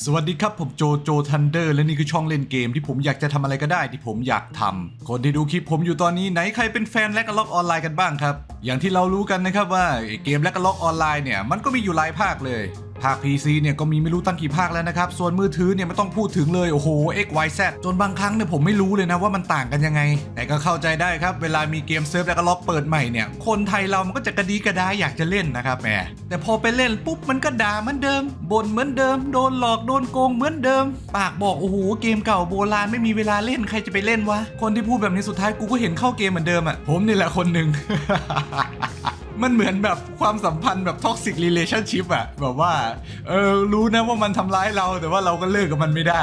สวัสดีครับผมโจโจทันเดอร์และนี่คือช่องเล่นเกมที่ผมอยากจะทำอะไรก็ได้ที่ผมอยากทำคนที่ดูคลิปผมอยู่ตอนนี้ไหนใครเป็นแฟนแลกล็อกออนไลน์กันบ้างครับ อย่างที่เรารู้กันนะครับว่าเกมแลกล็อกออนไลน์เนี่ยมันก็มีอยู่หลายภาคเลย ภาค PC เนี่ยก็มีไม่รู้ตั้งกี่ภาคแล้วนะครับ ส่วนมือถือเนี่ยไม่ต้องพูดถึงเลยโอ้โห X Y Z จนบางครั้งเนี่ยผมไม่รู้เลยนะว่ามันต่างกันยังไง แต่ก็เข้าใจได้ครับเวลามีเกมเซิร์ฟแล้วก็ล็อกเปิดใหม่เนี่ยคนไทยเรามันก็จะกระดีกระดาอยากจะเล่นนะครับแหมแต่พอไปเล่นปุ๊บมันก็ด่าเหมือนเดิมบ่นเหมือนเดิม โดนหลอกโดนโกงเหมือนเดิม ปากบอกโอ้โหเกมเก่าโบราณไม่มีเวลาเล่นใครจะไปเล่นวะคนที่พูดแบบนี้สุดท้ายกูก็เห็นเข้าเกมเหมือนเดิมอะผมนี่แหละคนหนึ่ง มันเหมือนแบบความสัมพันธ์แบบ toxic relationship อะแบบว่า เออ รู้นะว่ามันทำร้ายเราแต่ว่าเราก็เลิกกับมันไม่ได้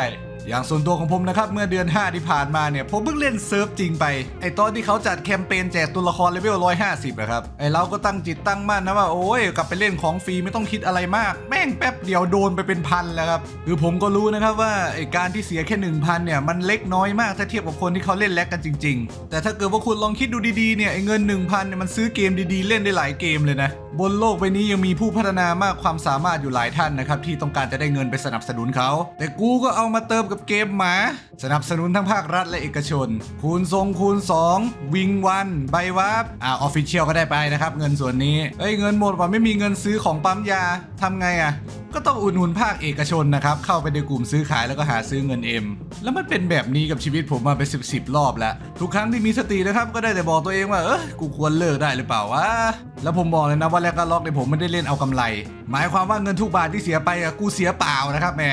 อย่างส่วนตัวของผมนะครับ เมื่อเดือน 5 ที่ผ่านมาเนี่ย ผมเพิ่งเล่นเซิร์ฟจริงไป ไอตอนที่เขาจัดแคมเปญแจกตัวละครเลเวล150นะครับ ไอเราก็ตั้งจิตตั้งมั่นนะว่า โอ้ย กลับไปเล่นของฟรีไม่ต้องคิดอะไรมาก แม่งแป๊บเดียวโดนไปเป็นพันแล้วครับ คือผมก็รู้นะครับว่าไอการที่เสียแค่ 1,000 เนี่ย มันเล็กน้อยมากถ้าเทียบกับคนที่เขาเล่นแลกกันจริง ๆ แต่ถ้าเกิดว่าคุณลองคิดดูดีๆเนี่ยไอเงิน 1,000เนี่ยมันซื้อเกมดีๆ เล่นได้หลายเกมเลยนะบนโลกใบนี้ยังมีผู้พัฒนามากความสามารถอยู่หลายท่านนะครับ ที่ต้องการจะได้เงินไปสนับสนุนเขา แต่กูก็เอามาเติมกับเกมหมา สนับสนุนทั้งภาครัฐและเอกชน คูณทรงคูณ 2 วิงวัน ใบวับอ่าออฟฟิเชียลก็ได้ไปนะครับ เงินส่วนนี้เอ้ยเงินหมดว่ะไม่มีเงินซื้อของปั๊มยาทำไงอะก็ต้องอุดหนุนภาคเอกชนนะครับ เข้าไปในกลุ่มซื้อขายแล้วก็หาซื้อเงินเอ็มแล้วมันเป็นแบบนี้กับชีวิตผมมาเป็นสิบสิบรอบแล้ว ทุกครั้งที่มีสตินะครับ ก็ได้แต่บอกตัวเองว่าเออกูควรเลิกได้หรือเปล่าวะ แล้วผมบอกเลยนะว่าแรกก็ล็อกเนี่ยผมไม่ได้เล่นเอากำไร หมายความว่าเงินทุกบาทที่เสียไปอะกูเสียเปล่านะครับแหม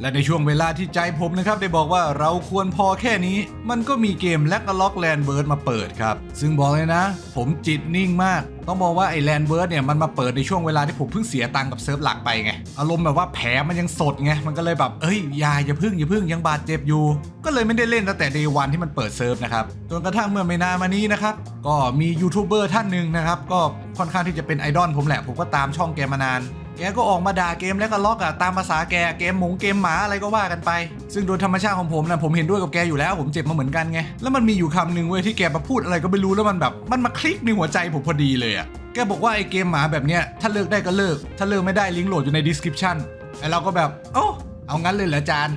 และในช่วงเวลาที่ใจผมนะครับได้บอกว่าเราควรพอแค่นี้ มันก็มีเกมแลกล็อกแลนเบิร์ดมาเปิดครับ ซึ่งบอกเลยนะ ผมจิตนิ่งมาก ต้องบอกว่าไอ้แลนเบิร์ดเนี่ยมันมาเปิดในช่วงเวลาที่ผมเพิ่งเสียตังค์กับเซิร์ฟหลักไปไง อารมณ์แบบว่าแผลมันยังสดไง มันก็เลยแบบ เอ้ยอย่าอย่าพึ่งอย่าพึ่งยังบาดเจ็บอยู่ ก็เลยไม่ได้เล่นตั้งแต่เดวันที่มันเปิดเซิร์ฟนะครับ จนกระทั่งเมื่อไม่นานมานี้นะครับ ก็มียูทูบเบอร์ท่านหนึ่งนะครับ ก็ ค่อนข้างที่จะเป็นไอดอลผมแหละ ผมก็ตามช่องแกมานาน แกก็ออกมาด่าเกมแล้วก็ล็อกอะตามภาษาแกเกมหมงเกมหมาอะไรก็ว่ากันไป ซึ่งโดยธรรมชาติของผมนะผมเห็นด้วยกับแกอยู่แล้ว ผมเจ็บมาเหมือนกันไงแล้วมันมีอยู่คำหนึ่งเว้ยที่แกมาพูดอะไรก็ไม่รู้แล้วมันแบบ มันมาคลิกในหัวใจผมพอดีเลยอะแกบอกว่าไอเกมหมาแบบเนี้ยถ้าเลิกได้ก็เลิก ถ้าเลิกไม่ได้ลิงก์โหลดอยู่ใน description ไอเราก็แบบโอ้เอางั้นเลยเหรอจาน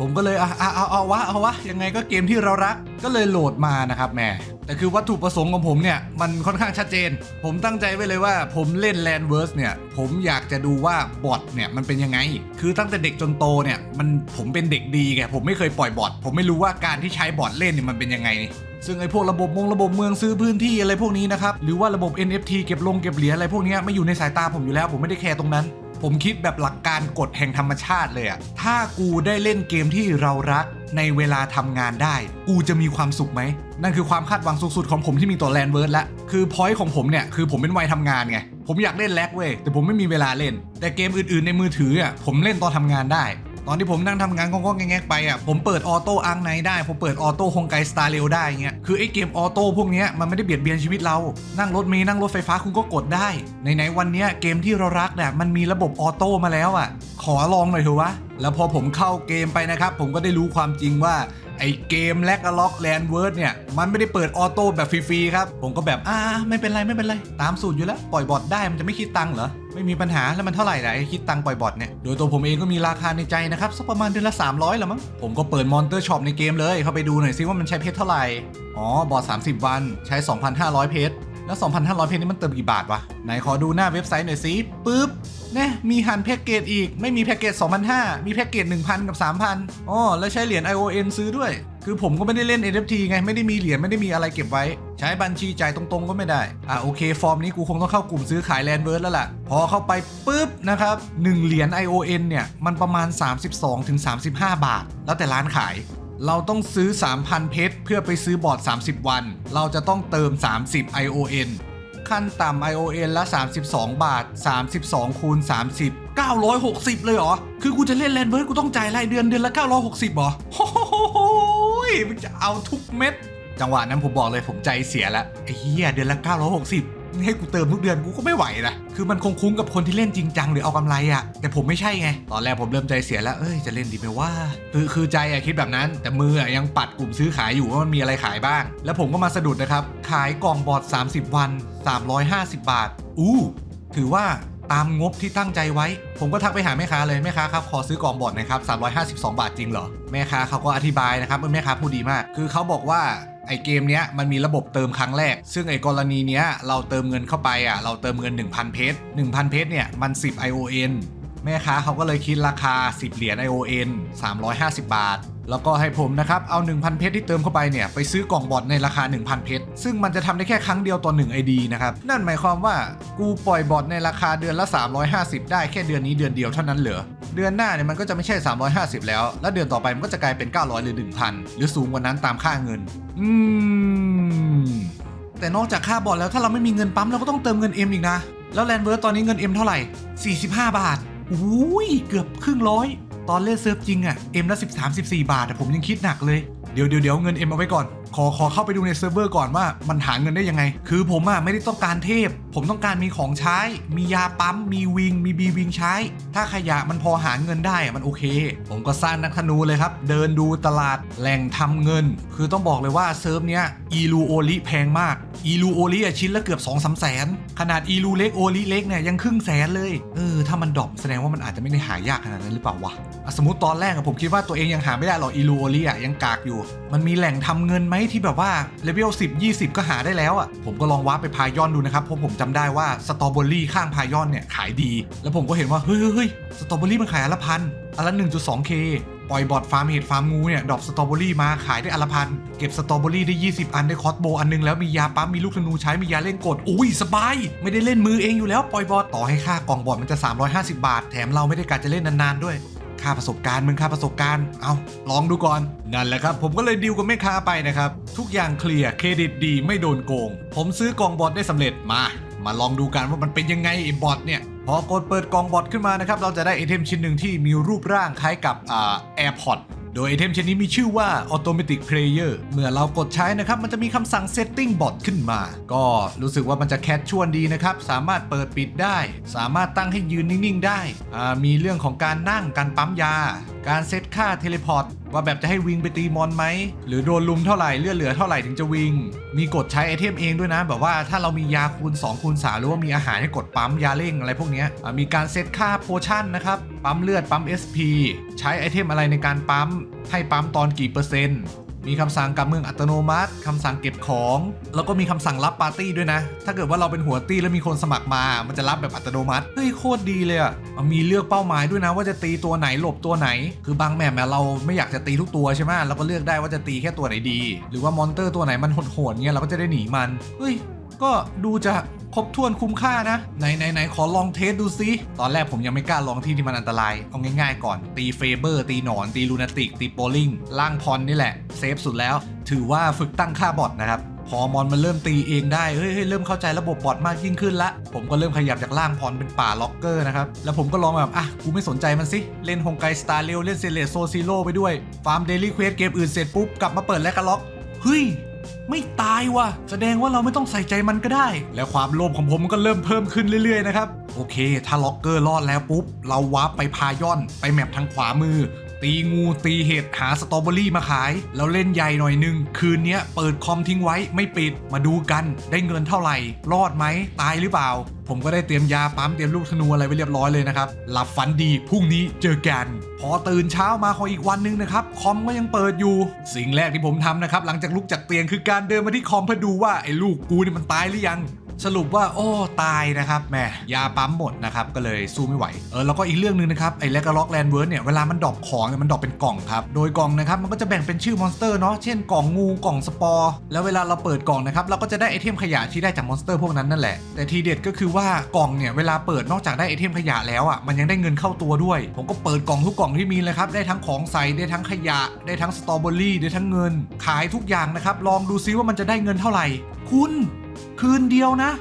ผมก็เลยอะเอาเอาเอาวะเอาวะยังไงก็เกมที่เรารัก ก็เลยโหลดมานะครับแม่แต่คือวัตถุประสงค์ของผมเนี่ย มันค่อนข้างชัดเจน ผมตั้งใจไว้เลยว่าผมเล่น Land v e r s e เนี่ย ผมอยากจะดูว่าบอทเนี่ยมันเป็นยังไง คือตั้งแต่เด็กจนโตเนี่ยมันผมเป็นเด็กดีไงผมไม่เคยปล่อยบอทผมไม่รู้ว่าการที่ใช้บอทเล่นเนี่ยมันเป็นยังไงซึ่งไอ้พวกระบบมงระบบเมืองซื้อพื้นที่อะไรพวกนี้นะครับ หรือว่าระบบ NFT เก็บลงเก็บเหรียญอะไรพวกนี้ไม่อยู่ในสายตาผมอยู่แล้ว ผมไม่ได้แคร์ตรงนั้น ผมคิดแบบหลักการกฎแห่งธรรมชาติเลยอะถ้ากูได้เล่นเกมที่เรารักในเวลาทำงานได้ กูจะมีความสุขไหม นั่นคือความคาดหวังสูงสุดของผมที่มีต่อแลนเวิร์ดละ คือพอยต์ของผมเนี่ย คือผมเป็นวัยทำงานไง ผมอยากเล่นแล็กเว้ย แต่ผมไม่มีเวลาเล่น แต่เกมอื่นๆในมือถืออะ ผมเล่นตอนทำงานได้ ตอนที่ผมนั่งทำงานก็แงกๆไปอะ ผมเปิดออโต้อังไนได้ ผมเปิดออโต้ฮงไกสตาร์เรลได้เงี้ย คือไอ้เกมออโต้พวกนี้มันไม่ได้เบียดเบียนชีวิตเรา นั่งรถเมล์นั่งรถไฟฟ้าคุณก็กดได้ในๆวันนี้เกมที่เรารักเนี่ยมันมีระบบออโต้มาแล้วอะ ขอลองหน่อยเถอะวะ แล้วพอผมเข้าเกมไปนะครับ ผมก็ได้รู้ความจริงว่า ไอเกมแลกอะล็อกแลนเวิร์ดเนี่ย มันไม่ได้เปิดออโต้แบบฟรีๆครับ ผมก็แบบอ่าไม่เป็นไรไม่เป็นไร ตามสูตรอยู่แล้ว ปล่อยบอทได้มันจะไม่คิดตังค์เหรอ ไม่มีปัญหาแล้วมันเท่าไหร่ไหนคิดตังค์ปล่อยบอทเนี่ย โดยตัวผมเองก็มีราคาในใจนะครับสักประมาณเดือนละ 300ละมั้งผมก็เปิดมอนเตอร์ช็อปในเกมเลยเข้าไปดูหน่อยซิว่ามันใช้เพชรเท่าไหร่อ๋อบอท30 วันใช้ 2,500 เพชร แล้ว 2,500 เพชรนี่มันเติมกี่บาทวะ ไหนขอดูหน้าเว็บไซต์หน่อยสิปึ๊บแน่มีหันแพ็กเกจอีก ไม่มีแพ็กเกจ2,500 มีแพ็กเกจ1,000 กับ 3,000อ๋อแล้วใช้เหรียญ ION ซื้อด้วย คือผมก็ไม่ได้เล่น NFT ไง ไม่ได้มีเหรียญไม่ได้มีอะไรเก็บไว้ ใช้บัญชีจ่ายตรงๆก็ไม่ได้ อะโอเค ฟอร์มนี้กูคงต้องเข้ากลุ่มซื้อขายแลนเวิร์ดแล้วล่ะ พอเข้าไปปุ๊บนะครับ1เหรียญ ION เนี่ยมันประมาณ 32-35 บาท แล้วแต่ร้านขาย เราต้องซื้อ 3,000 เพชรเพื่อไปซื้อบอร์ด 30 วัน เราจะต้องเติม 30 ION ขั้นต่ำ ION ละ 32 บาท 32 คูณ 30 960 เลยเหรอ คือกูจะเล่นแลนเบิร์ดกูต้องจ่ายรายเดือนเดือนละ 960เหรอโอ้โหจะเอาทุกเม็ด จังหวะนั้นผมบอกเลยผมใจเสียแล้วไอ้เหี้ยเดือนละ 960 ให้กูเติมทุกเดือนกูก็ไม่ไหวนะคือมันคงคุ้มกับคนที่เล่นจริงจังหรือเอากำไรอะแต่ผมไม่ใช่ไง ตอนแรกผมเริ่มใจเสียแล้วเอ้ยจะเล่นดีไหมว่า คือคือใจอะคิดแบบนั้น แต่มืออะยังปัดกลุ่มซื้อขายอยู่ว่ามันมีอะไรขายบ้าง แล้วผมก็มาสะดุดนะครับ ขายกล่องบอร์ด30 วัน 350 บาท อู้ถือว่าตามงบที่ตั้งใจไว้ ผมก็ทักไปหาแม่ค้าเลยแม่ค้าครับขอซื้อกล่องบอร์ดนะครับ352 บาทจริงเหรอแม่ค้าเขาก็อธิบายนะครับแม่ค้าพูดดีมาก คือเขาบอกว่า ไอเกมเนี้ยมันมีระบบเติมครั้งแรก ซึ่งไอกรณีเนี้ยเราเติมเงินเข้าไปอะเราเติมเงิน 1,000 เพชร1,000 เพชรเนี่ยมัน 10 ION แม่ค้าเขาก็เลยคิดราคา 10 เหรียญ ION 350 บาท แล้วก็ให้ผมนะครับ เอา 1,000 เพชรที่เติมเข้าไปเนี่ย ไปซื้อกล่องบอทในราคา 1,000 เพชร ซึ่งมันจะทำได้แค่ครั้งเดียวต่อ1 ID นะครับ นั่นหมายความว่ากูปล่อยบอทในราคาเดือนละ 350 ได้แค่เดือนนี้เดือนเดียวเท่านั้นเหรอ เดือนหน้าเนี่ยมันก็จะไม่ใช่ 350 แล้ว แล้วเดือนต่อไปมันก็จะกลายเป็น 900 หรือ 1,000 หรือสูงกว่านั้นตามค่าเงิน อืม แต่นอกจากค่าบอทแล้วถ้าเราไม่มีเงินปั๊มเราก็ต้องเติมเงิน M อีกนะแล้วแลนเวิร์ตอนนี้เงิน M เท่าไหร่ 45 บาท อุ้ยเกือบครึ่งร้อย ตอนเล่นเซิร์ฟจริงอะเอ็มละ13 14 บาทแต่ผมยังคิดหนักเลย เดี๋ยวเดี๋ยวเดี๋ยวเงิน M เอาไว้ก่อน ขอขอเข้าไปดูในเซิร์ฟเวอร์ก่อนว่ามันหาเงินได้ยังไง คือผมอะไม่ได้ต้องการเทพ ผมต้องการมีของใช้ มียาปั๊ม มีวิง มีบีวิงใช้ ถ้าขยะมันพอหาเงินได้อะมันโอเค ผมก็สร้างนักธนูเลยครับ เดินดูตลาดแหล่งทำเงิน คือต้องบอกเลยว่าเซิร์ฟเนี้ยอีลูโอลิแพงมาก อีลูโอลิอะชิ้นละเกือบ2องสามแสน ขนาดอีลูเล็กโอลิเล็กเนี่ยยังครึ่งแสนเลย เออ ถ้ามันดรอปแสดงว่ามันอาจจะไม่ได้หายากขนาดนั้นหรือเปล่าวะ สมมติตอนแรกอะผมคิดว่าตัวเองยังหาไม่ได้หรอกอีลูโอลิอะยังกากอยู่ มันมีแหล่งทำเงินไหมที่แบบว่าเลเวล10 20 ก็หาได้แล้วอะผมก็ลองว้าไปพายอนดูนะครับเพราะผมจำได้ว่าสตรอเบอรี่ข้างพายอนเนี่ยขายดี แล้วผมก็เห็นว่าเฮ้ยเฮ้ยสตรอเบอรี่มันขายอันละพันอันละ 1.2k ปล่อยบอทฟาร์มเห็ดฟาร์มงูเนี่ยดอปสตรอเบอรี่มาขายได้อันละพันเก็บสตรอเบอรี่ได้ 20 อันได้คอสโบอันนึงแล้วมียาปั๊มมีลูกธนูใช้มียาเล่นกดอุ้ยสบาย ไม่ได้เล่นมือเองอยู่แล้วปล่อยบอทต่อให้ค่ากล่องบอทมันจะ 350 บาท แถมเราไม่ได้การจะเล่นนานๆด้วย ค่าประสบการณ์มึงค่าประสบการณ์ เอาลองดูก่อน นั่นแหละครับ ผมก็เลยดีลกับแม่ค้าไปนะครับ ทุกอย่างเคลียร์ เครดิตดีไม่โดนโกง ผมซื้อกองบอทได้สำเร็จมา มาลองดูกันว่ามันเป็นยังไงไอ้บอทเนี่ย พอกดเปิดกองบอทขึ้นมานะครับ เราจะได้ไอเทมชิ้นหนึ่งที่มีรูปร่างคล้ายกับอ่า AirPod โดยไอเทมชิ้นนี้มีชื่อว่า Automatic Player เมื่อเรากดใช้นะครับ มันจะมีคำสั่ง Setting Bot ขึ้นมา ก็รู้สึกว่ามันจะแคชชวนดีนะครับ สามารถเปิดปิดได้ สามารถตั้งให้ยืนนิ่ง ๆ ได้ มีเรื่องของการนั่ง การปั๊มยา การเซตค่าเทเลพอร์ต ว่าแบบจะให้วิงไปตีมอนไหม หรือโดนลุมเท่าไหร่เลือดเหลือเท่าไหร่ถึงจะวิง มีกดใช้ไอเทมเองด้วยนะ แบบว่าถ้าเรามียาคูณ2คูณ3หรือว่ามีอาหารให้กดปั๊มยาเร่งอะไรพวกนี้มีการเซตค่าโพชั่นนะครับปั๊มเลือดปั๊ม SP ใช้ไอเทมอะไรในการปั๊มให้ปั๊มตอนกี่เปอร์เซ็นต์ มีคำสั่งกับเมืองอัตโนมัติคำสั่งเก็บของ แล้วก็มีคำสั่งรับปาร์ตี้ด้วยนะ ถ้าเกิดว่าเราเป็นหัวตี้แล้วมีคนสมัครมา มันจะรับแบบอัตโนมัติ เฮ้ยโคตรดีเลยอะมันมีเลือกเป้าหมายด้วยนะ ว่าจะตีตัวไหนหลบตัวไหน คือบางแมปเนี่ยเราไม่อยากจะตีทุกตัวใช่ไหมเราก็เลือกได้ว่าจะตีแค่ตัวไหนดี หรือว่ามอนเตอร์ตัวไหนมันโหดๆเงี้ยเราก็จะได้หนีมัน เฮ้ย ก็ดูจะ ครบถ้วนคุ้มค่านะไหนไหนไหนขอลองเทสดูซิ ตอนแรกผมยังไม่กล้าลองที่ที่มันอันตราย เอาง่าย ๆ ก่อน ตีเฟเบอร์ ตีหนอน ตีลูนาติก ตีโปลิงล่างพรนี่แหละ เซฟสุดแล้ว ถือว่าฝึกตั้งค่าบอทนะครับพอมอนมันเริ่มตีเองได้ เฮ้ยเริ่มเข้าใจระบบบอทมากยิ่งขึ้นละ ผมก็เริ่มขยับจากล่างพรเป็นป่าล็อกเกอร์นะครับ แล้วผมก็ลองแบบ อะ กูไม่สนใจมันสิ เล่นฮงไกสตาร์เรลเล่นเซเลโซซีโร่ไปด้วย ฟาร์มเดลี่เควสเกมอื่นเสร็จปุ๊บ กลับมาเปิดแลกกะล็อก เฮ้ย ไม่ตายว่ะแสดงว่าเราไม่ต้องใส่ใจมันก็ได้ แล้วความโลภของผมมันก็เริ่มเพิ่มขึ้นเรื่อยๆนะครับ โอเค ถ้าล็อกเกอร์รอดแล้วปุ๊บ เราวาร์ปไปพายอน ไปแมปทางขวามือ ตีงูตีเห็ดหาสตรอเบอรี่มาขาย แล้วเล่นใหญ่หน่อยนึง คืนนี้เปิดคอมทิ้งไว้ไม่ปิดมาดูกันได้เงินเท่าไหร่ รอดไหมตายหรือเปล่า ผมก็ได้เตรียมยาปั๊มเตรียมลูกธนูอะไรไว้เรียบร้อยเลยนะครับ หลับฝันดีพรุ่งนี้เจอกัน พอตื่นเช้ามาของอีกวันหนึงนะครับคอมก็ยังเปิดอยู่ สิ่งแรกที่ผมทำนะครับหลังจากลุกจากเตียงคือการเดินมาที่คอมเพื่อดูว่าไอ้ลูกกูนี่มันตายหรือยัง สรุปว่าโอ้ตายนะครับแหมยาปั๊มหมดนะครับก็เลยสู้ไม่ไหวเออแล้วก็อีกเรื่องหนึ่งนะครับไอ้แลกล็อกแลนเวิร์ดเนี่ยเวลามันดรอปของเนี่ยมันดรอปเป็นกล่องครับโดยกล่องนะครับมันก็จะแบ่งเป็นชื่อมอนสเตอร์เนาะเช่นกล่องงูกล่องสปอร์แล้วเวลาเราเปิดกล่องนะครับเราก็จะได้ไอเทมขยะที่ได้จากมอนสเตอร์พวกนั้นนั่นแหละแต่ทีเด็ดก็คือว่ากล่องเนี่ยเวลาเปิดนอกจากได้ไอเทมขยะแล้วอะมันยังได้เงินเข้าตัวด้วย ผมก็เปิดกล่องทุกกล่องที่มีเลยครับได้ทั้งของใส่ได้ทั้งขยะ ได้ทั้งสตรอเบอรี่ได้ทั้งเงิน ขายทุกอย่างนะครับลองดูซิว่ามันจะได้เงินเท่าไหร่ คุณ คืนเดียวนะ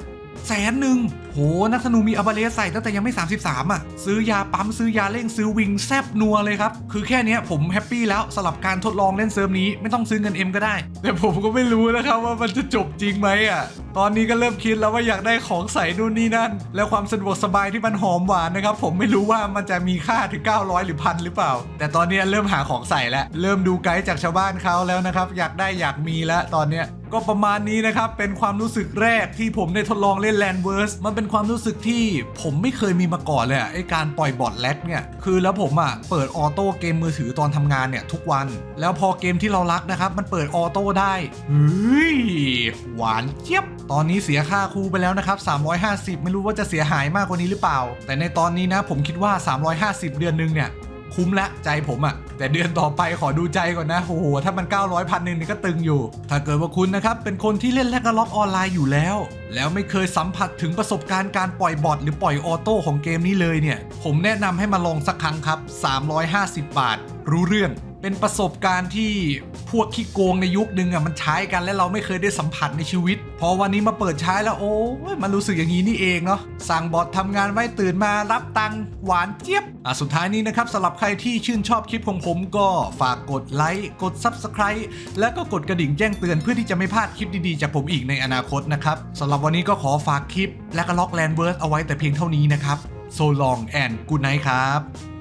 แสนหนึ่งโห นักธนูมีอับาเลสใส่ตั้งแต่ยังไม่ 33อะ ซื้อยาปั๊มซื้อยาเร่งซื้อวิงแซบนัวเลยครับ คือแค่นี้ผมแฮปปี้แล้วสำหรับการทดลองเล่นเซิร์ฟนี้ไม่ต้องซื้อเงินเอ็มก็ได้ แต่ผมก็ไม่รู้นะครับว่ามันจะจบจริงไหมอะ ตอนนี้ก็เริ่มคิดแล้วว่าอยากได้ของใส่นู่นนี่นั่น แล้วความสะดวกสบายที่มันหอมหวานนะครับ ผมไม่รู้ว่ามันจะมีค่าถึง 900 หรือพันหรือเปล่า แต่ตอนนี้เริ่มหาของใส่แล้วเริ่มดูไกด์จากชาวบ้านเขาแล้วนะครับอยากได้อยากมีแล้วตอนเนี้ย ก็ประมาณนี้นะครับ เป็นความรู้สึกแรกที่ผมได้ทดลองเล่นแลนเวิร์สมันเป็นความรู้สึกที่ผมไม่เคยมีมาก่อนเลยอะไอการปล่อยบอทแลกเนี่ย คือแล้วผมอะเปิดออโต้เกมมือถือตอนทำงานเนี่ยทุกวัน แล้วพอเกมที่เรารักนะครับ มันเปิดออโต้ได้เฮ้ยหวานเจี๊ยบ ตอนนี้เสียค่าครูไปแล้วนะครับ 350 ไม่รู้ว่าจะเสียหายมากกว่านี้หรือเปล่า แต่ในตอนนี้นะผมคิดว่า 350 เดือนหนึงเนี่ย คุ้มละใจผมอะแต่เดือนต่อไปขอดูใจก่อนนะ โอ้โห ถ้ามัน 900พันหนึ่งนี่ก็ตึงอยู่ ถ้าเกิดว่าคุณนะครับ เป็นคนที่เล่นแลกล็อกออนไลน์อยู่แล้ว แล้วไม่เคยสัมผัสถึงประสบการณ์การปล่อยบอทหรือปล่อยออโต้ของเกมนี้เลยเนี่ย ผมแนะนำให้มาลองสักครั้งครับ 350 บาท รู้เรื่อง เป็นประสบการณ์ที่พวกขี้โกงในยุคนึงอะมันใช้กันและเราไม่เคยได้สัมผัสในชีวิต พอวันนี้มาเปิดใช้แล้วโอ้ยมันรู้สึกอย่างนี้นี่เองเนาะสั่งบอททำงานไว้ตื่นมารับตังหวานเจี๊ยบอะสุดท้ายนี้นะครับสำหรับใครที่ชื่นชอบคลิปของผมก็ฝากกดไลค์กด Subscribe แล้วก็กดกระดิ่งแจ้งเตือนเพื่อที่จะไม่พลาดคลิปดีๆ จากผมอีกในอนาคตนะครับสำหรับวันนี้ก็ขอฝากคลิปและก็ล็อกแลนเวิร์สเอาไว้แต่เพียงเท่านี้นะครับ so long and good night ครับ